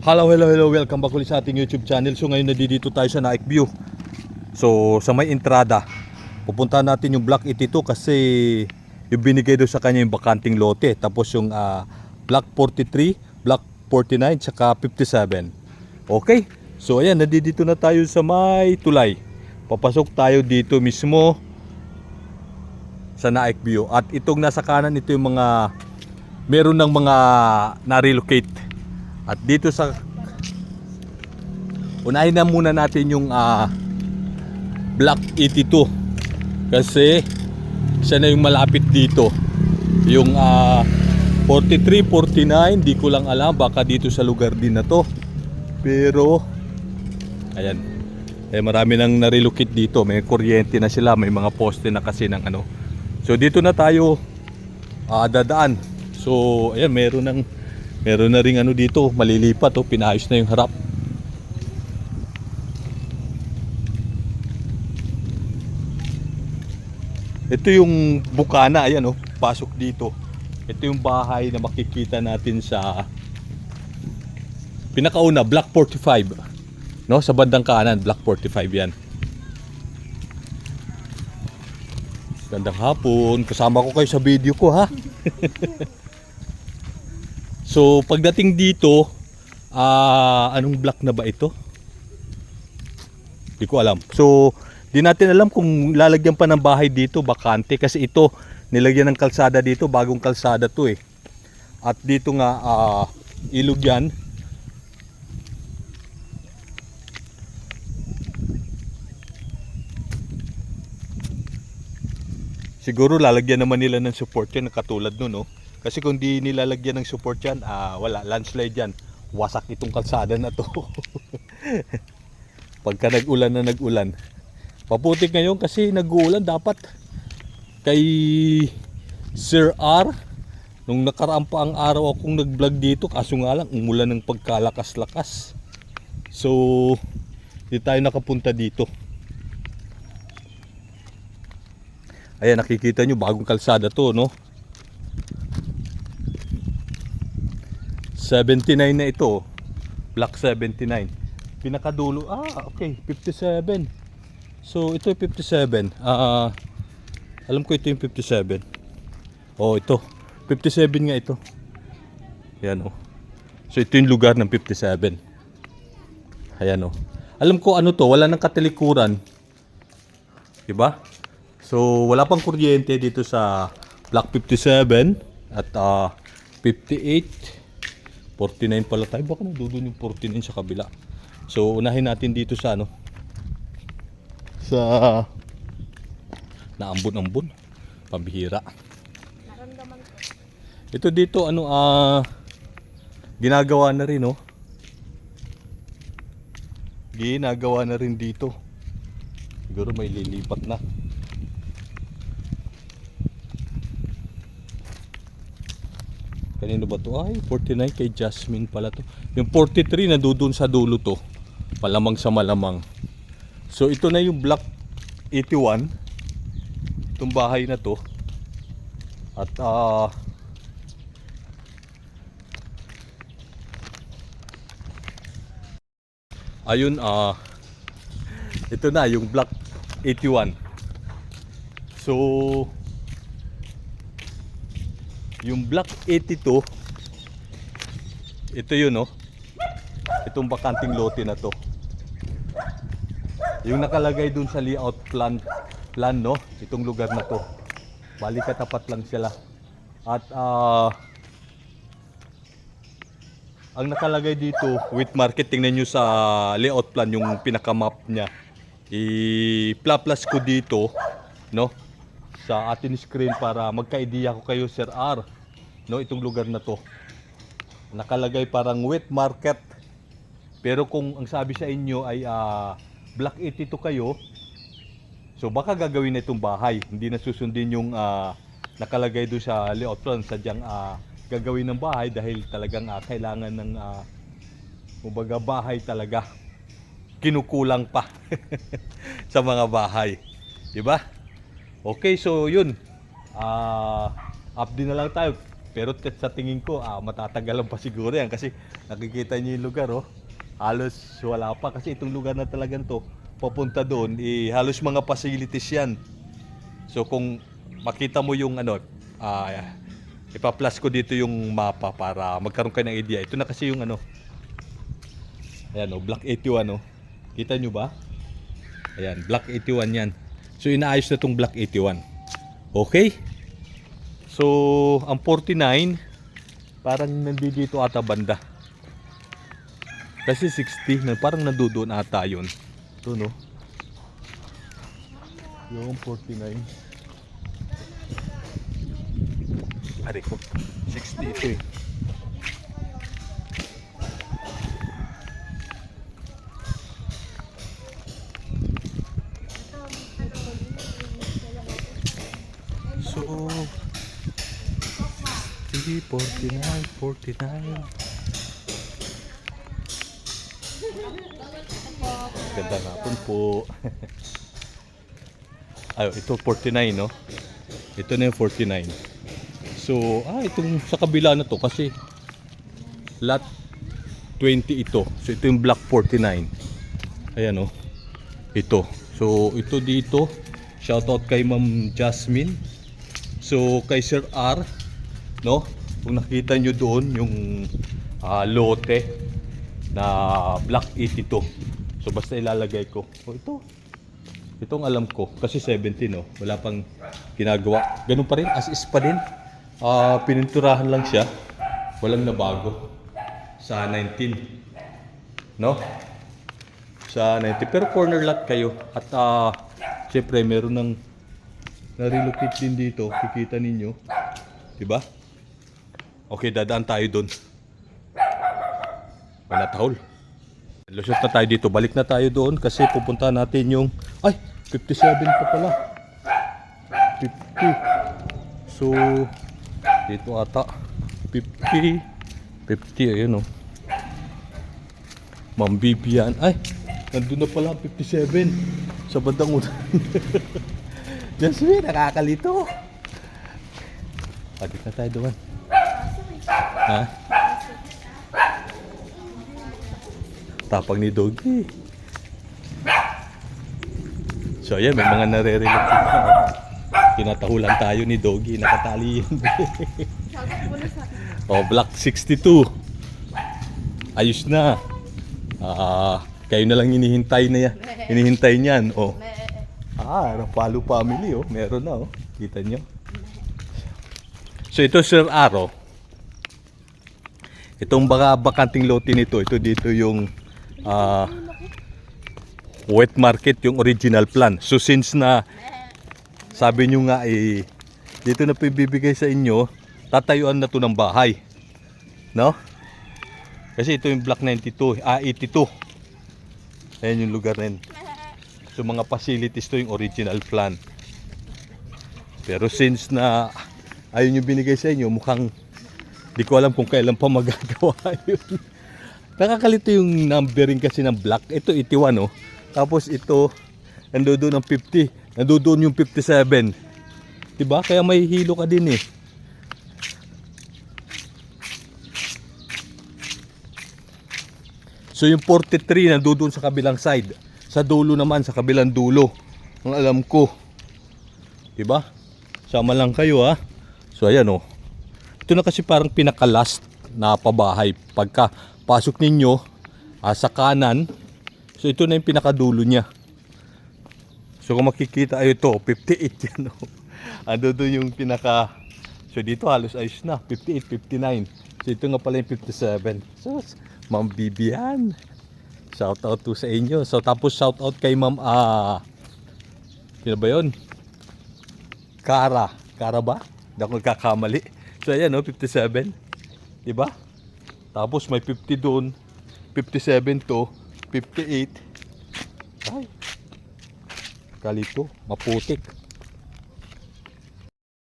Hello, hello, hello. Welcome back ulit sa ating YouTube channel. So ngayon nandito tayo sa Naik View. So sa may entrada, pupunta natin yung Block 82 kasi yung binigay doon sa kanya yung bakanting lote. Tapos yung ah, Block 43, Block 49, tsaka 57. Okay? So ayan, nandito na tayo sa may tulay. Papasok tayo dito mismo sa Naik View. At itong nasa kanan, ito yung mga meron ng mga na-relocate. At dito sa unahin na muna natin yung ah, Block 82 kasi siya na yung malapit dito. Yung ah, 43, 49, di ko lang alam baka dito sa lugar din na to. Pero ayan. Eh marami nang na-relocate dito, may kuryente na sila, may mga poste na kasi ng ano. So dito na tayo ah, dadaan. So ayan, meron ng meron na ring ano dito, malilipat oh, pinayos na yung harap. Ito yung bukana, ayan oh, pasok dito. Ito yung bahay na makikita natin sa pinakauna, Block 45. No, sa bandang kanan, Block 45 yan. Gandang hapon, kasama ko kayo sa video ko ha. so, pagdating dito, ah anong block na ba ito? Di ko alam. So, di natin alam kung lalagyan pa ng bahay dito, bakante. Kasi ito, nilagyan ng kalsada dito, bagong kalsada to eh. At dito nga, ah, ilog yan. Siguro lalagyan naman nila ng support yan katulad nun, no? Kasi kung di nilalagyan ng support yan, ah, wala, landslide yan. Wasak itong kalsada na to. Pagka nag-ulan na nag-ulan. Paputik ngayon kasi nag-uulan dapat kay Sir R nung nakaraan pa ang araw akong nag-vlog dito kaso nga lang umulan ng pagkalakas-lakas. So, di tayo nakapunta dito. Ayan, nakikita nyo, bagong kalsada to, no? 79 na ito. Block 79. Pinakadulo, ah, okay, 57. So, ito yung 57. Ah, alam ko ito yung 57. Oh, ito. 57 nga ito. Ayan, oh. So, ito yung lugar ng 57. Ayan, oh. Alam ko ano to, wala nang katalikuran. Diba? So, wala pang kuryente dito sa Block 57 at ah, 58. 49 pala tayo. Baka nandudun yung 49 sa kabila. So, unahin natin dito sa ano. Sa naambon-ambon. Pambihira. Ito dito ano ah ginagawa na rin oh. Ginagawa na rin dito. Siguro may lilipat na. Kanino ba to? Ay, 49 kay Jasmine pala to. Yung 43 nandoon sa dulo to. Palamang sa malamang. So ito na yung block 81. Itong bahay na to. At ah Ayun ah ito na yung block 81. So yung block 82 ito yun no itong bakanting lote na to. Yung nakalagay dun sa layout plan plan no? Itong lugar na to. Bali katapat lang sila. At ah ang nakalagay dito with market tingnan sa layout plan yung pinaka map niya. I-plus ko dito no sa atin screen para magka-idea ko kayo Sir R no itong lugar na to. Nakalagay parang wet market. Pero kung ang sabi sa inyo ay ah, block 82 kayo so baka gagawin na itong bahay. Hindi na susundin yung ah, nakalagay doon sa layout plan. Sadyang ah, gagawin ng bahay dahil talagang ah, kailangan ng ah, kumbaga bahay talaga. Kinukulang pa sa mga bahay. Di ba Okay, so yun. Ah, update na lang tayo. Pero sa tingin ko, ah, matatagalan pa siguro yan kasi nakikita niyo yung lugar, oh. Halos wala pa kasi itong lugar na talagang to, papunta doon, eh, halos mga facilities yan. So kung makita mo yung ano, ah, ipa-plus ko dito yung mapa para magkaroon kayo ng idea. Ito na kasi yung ano, ayan oh, Block 81 oh. Kita nyo ba? Ayan, Block 81 yan. So inaayos na tong Block 81. Okay? So, ang 49, parang nandito ata banda. Kasi 60, na parang nandoon ata yun. Ito no? Yung 49. Ari ko. 60 ito eh. So, 60, 49, 49. Ganda hapon po. Ayo, ito 49, no? Ito na yung 49. So, ah, itong sa kabila na to kasi lot 20 ito. So, ito yung block 49. Ayan, no? Ito. So, ito dito. Shoutout kay Ma'am Jasmine. So, kay Sir R, no? Kung nakita nyo doon, yung ah, lote na Block 82. So, basta ilalagay ko. Oh, ito. Itong alam ko. Kasi 17, no? Wala pang ginagawa. Ganun pa rin. As is pa din. Ah, pininturahan lang siya. Walang nabago. Sa 19. No? Sa 90. Pero corner lot kayo. At ah, syempre meron ng na-relocate din dito. Kikita ninyo. Diba? Okay, dadaan tayo doon. Wala tahol. Lusot na tayo dito. Balik na tayo doon kasi pupunta natin yung... Ay! 57 pa pala. 50. So, dito ata. 50. 50, ayun oh. Ma'am Bibian. Ay! Nandun na pala ang 57. Sa bandang una. Jasmine, nakakalito. Balik na tayo doon. Ha? Tapang ni Doggy. So ayan, may mga nare-relate na. Kinatahulan tayo ni Doggy. Nakatali yun. oh, Block 62. Ayos na. Ah, kayo na lang hinihintay na yan. Hinihintay niyan. Oh. Ah, ng Palu family oh. Meron na oh. Kita nyo. So ito Sir Aro. Itong baka bakanting lote nito, ito dito yung ah, wet market yung original plan. So since na sabi nyo nga eh dito na pibibigay sa inyo, tatayuan na to ng bahay. No? Kasi ito yung block 92, ah 82. Ayan yung lugar na yun. So mga facilities to yung original plan. Pero since na ayun yung binigay sa inyo, mukhang di ko alam kung kailan pa magagawa yun. Nakakalito yung numbering kasi ng block. Ito 81 oh. Tapos ito nandoon ang 50. Nandoon yung 57. 'Di ba? Kaya may hilo ka din eh. So yung 43 nandoon sa kabilang side. Sa dulo naman, sa kabilang dulo. Ang alam ko. 'Di ba? Sama lang kayo ha. So ayan oh. Ito na kasi parang pinaka-last na pabahay. Pagka pasok ninyo ah, sa kanan, so ito na yung pinakadulo niya. So kung makikita ay ito, 58 yan. Oh. Ando doon yung pinaka So dito halos ayos na, 58, 59. So ito nga pala yung 57. So Ma'am Bibian. Shout out to sa inyo. So tapos shout out kay Ma'am ah Sino ba 'yon? Kara. Kara ba? Hindi ako nagkakamali. So ayan no, 57. 'Di ba? Tapos may 50 doon. 57 to 58. Ay. Kalito, maputik.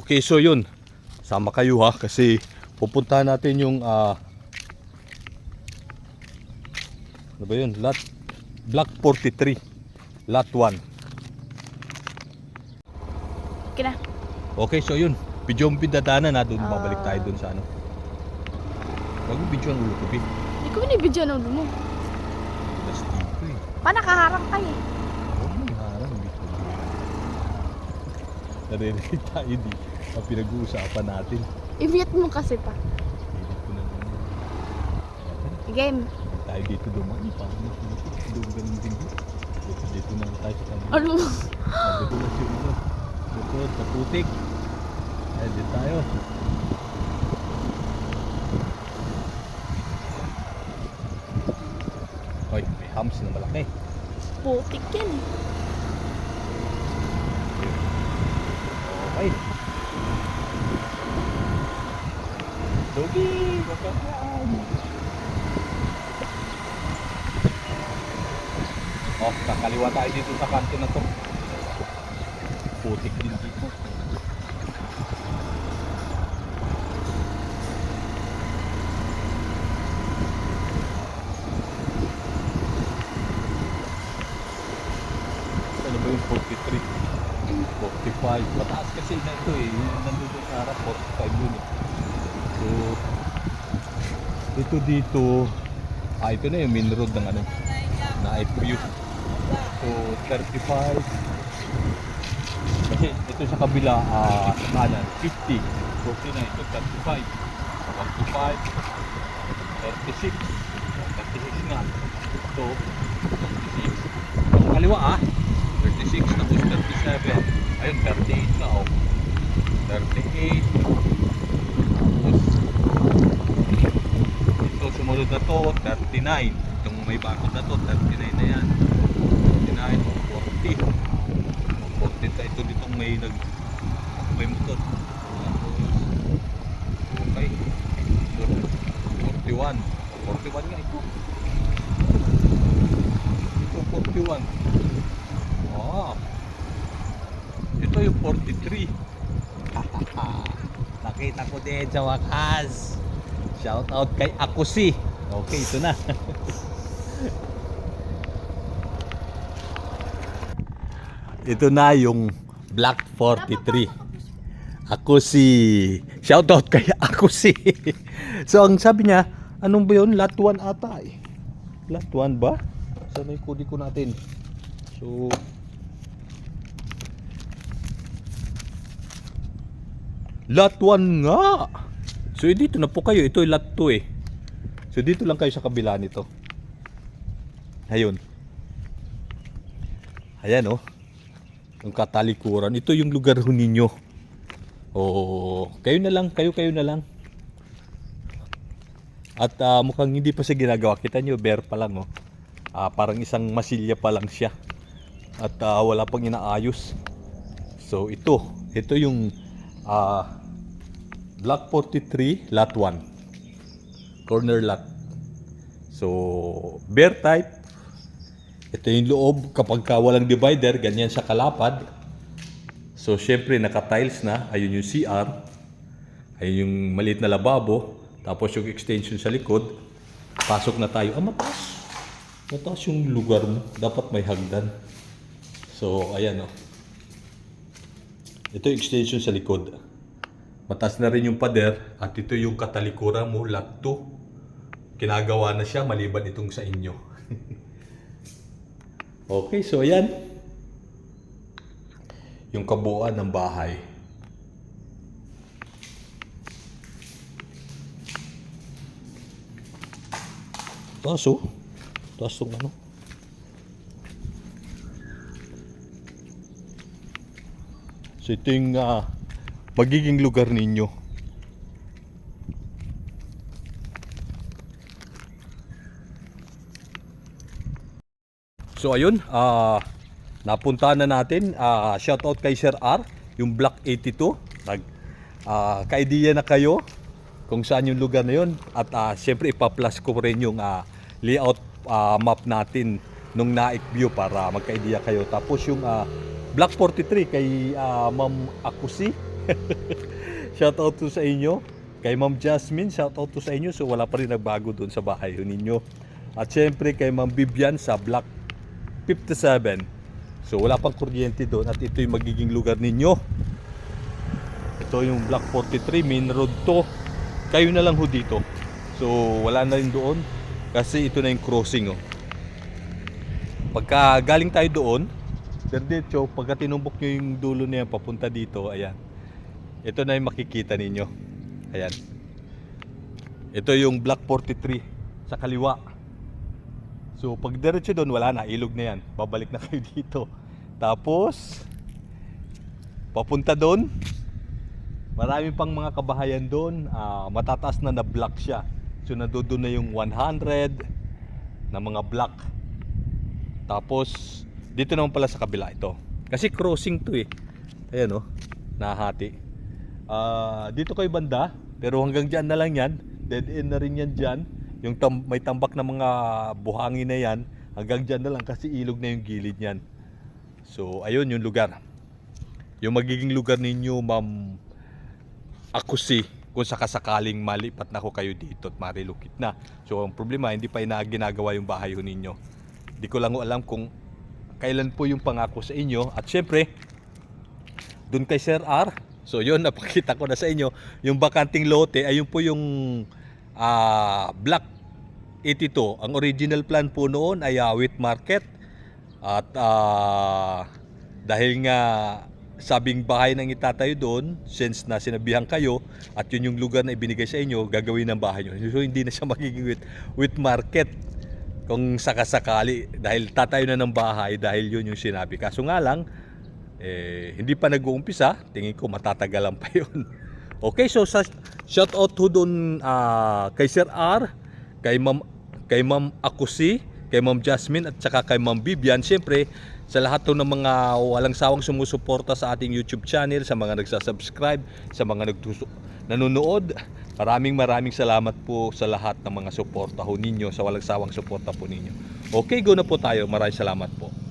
Okay, so yun. Sama kayo ha kasi pupuntahan natin yung ah ano ba yun? Lot Block 43. Lot 1. Okay na. Okay, so yun. Video yung pinadaanan na doon, Ah. babalik tayo doon sa ano. Huwag mo video ang ulo ko, Pi. Hindi ko binibidyo ng ulo mo. That's dito eh. Pa nakaharang ka eh. Huwag mo harang dito. Naririnig tayo di. Ang pinag-uusapan natin. I-mute mo kasi pa. Ko na. Game. Tayo dito dumani. Parang natin doon ganun din. Dito, dito na tayo sa kanila. Ano? Ko na siya ito. Ito, taputik. Ayan din tayo. Hoy, may hams na malaki. Putik yan eh. Okay. Dogi, wag ka yan. Oh, kakaliwa tayo dito sa kanto na to. Putik din dito. Ano ba yung 43? 45. Mataas kasi na ito eh. Nandito sa harap, 45 yun eh. So, ito dito, ah ito na yung main road ng ano, na FPU. So, 35. Kasi ito sa kabila, ah sa kanan, 50. 49, ito 35. 125. 36. 36 nga. Ito, 36. Ang kaliwa ah. 36 tapos 37. Ayun, 38 na oh. 38. Tapos ito sumunod na to, 39. Itong may bakod na to, 39 na yan. 39, 40. 40 ta ito ditong may nag may motor. Okay. 41. 41 nga ito. Ito 41. Ah. Ito yung 43. Nakita ko din sa wakas. Shout out kay Akusi. Okay, ito na. ito na yung Black 43. Ako si shout out kay ako si. so ang sabi niya, anong ba 'yun? Lot 1 ata eh. Lot 1 ba? Saan yung kodi ko natin? So Lot 1 nga. So eh, dito na po kayo. Ito ay lot 2 eh. So dito lang kayo sa kabila nito. Ayun. Ayan oh. Yung katalikuran. Ito yung lugar ho ninyo. Oo. Kayo na lang. Kayo kayo na lang. At ah, mukhang hindi pa siya ginagawa. Kita nyo, bare pa lang oh. Ah, parang isang masilya pa lang siya. At ah, wala pang inaayos. So ito, ito yung ah Block 43, Lot 1. Corner lot. So, bare type. Ito yung loob kapag ka walang divider, ganyan sa kalapad. So, syempre naka-tiles na. Ayun yung CR. Ayun yung maliit na lababo. Tapos yung extension sa likod. Pasok na tayo. Ah, mataas. Mataas yung lugar mo. Dapat may hagdan. So, ayan o. Ito yung extension sa likod. Mataas na rin yung pader at ito yung katalikuran mo, lot 2. Kinagawa na siya maliban itong sa inyo. okay, so ayan. Yung kabuuan ng bahay. Taas oh. Taas tong ano. So ito yung ah, magiging lugar ninyo. So ayun, ah napunta na natin. Ah shout out kay Sir R, yung Block 82. Nag ah ka-idea na kayo kung saan yung lugar na yun. At ah syempre ipa-plus ko rin yung ah, layout ah, map natin nung Naik View para magka-idea kayo. Tapos yung ah, Block 43 kay ah, Ma'am Akusi. shout out to sa inyo. Kay Ma'am Jasmine, shout out to sa inyo. So wala pa rin nagbago doon sa bahay ninyo. At syempre kay Ma'am Bibian sa Block 57. So wala pang kuryente doon at ito yung magiging lugar ninyo. Ito yung Block 43, main road to. Kayo na lang ho dito. So, wala na rin doon. Kasi ito na yung crossing, oh. Pagka galing tayo doon, diretso, pagka tinumbok nyo yung dulo na yan, papunta dito, ayan. Ito na yung makikita ninyo. Ayan. Ito yung Block 43 sa kaliwa. So, pag diretso doon, wala na. Ilog na yan. Babalik na kayo dito. Tapos, papunta doon, marami pang mga kabahayan doon. Ah, matataas na na block siya. So, nandoon na yung 100 na mga block. Tapos, dito naman pala sa kabila ito. Kasi crossing to eh. Ayan oh, nahati. Ah, dito kay banda, pero hanggang dyan na lang yan. Dead end na rin yan dyan. Yung tam- may tambak na mga buhangin na yan, hanggang dyan na lang kasi ilog na yung gilid niyan. So, ayun yung lugar. Yung magiging lugar ninyo, ma'am, ako si kung sakasakaling malipat na ko kayo dito at marilukit na. So, ang problema, hindi pa ina ginagawa yung bahay ho ninyo. Hindi ko lang alam kung kailan po yung pangako sa inyo. At syempre, dun kay Sir R, so yun, napakita ko na sa inyo, yung bakanting lote, ayun po yung ah, Block 82. Ang original plan po noon ay ah, wheat market. At ah, dahil nga sabing bahay nang itatayo doon, since na sinabihan kayo, at yun yung lugar na ibinigay sa inyo, gagawin ng bahay nyo. So hindi na siya magiging wheat, wheat market kung sakasakali dahil tatayo na ng bahay dahil yun yung sinabi. Kaso nga lang, eh, hindi pa nag-uumpisa, tingin ko matatagalan pa yun. Okay, so sa shout out to doon ah, kay Sir R, kay Ma'am kay Ma'am Akusi, kay Ma'am Jasmine at saka kay Ma'am Vivian. Siyempre, sa lahat to ng mga walang sawang sumusuporta sa ating YouTube channel, sa mga nagsasubscribe, sa mga nagtuso, nanonood, maraming maraming salamat po sa lahat ng mga suporta ho ninyo, sa walang sawang suporta po ninyo. Okay, go na po tayo. Maraming salamat po.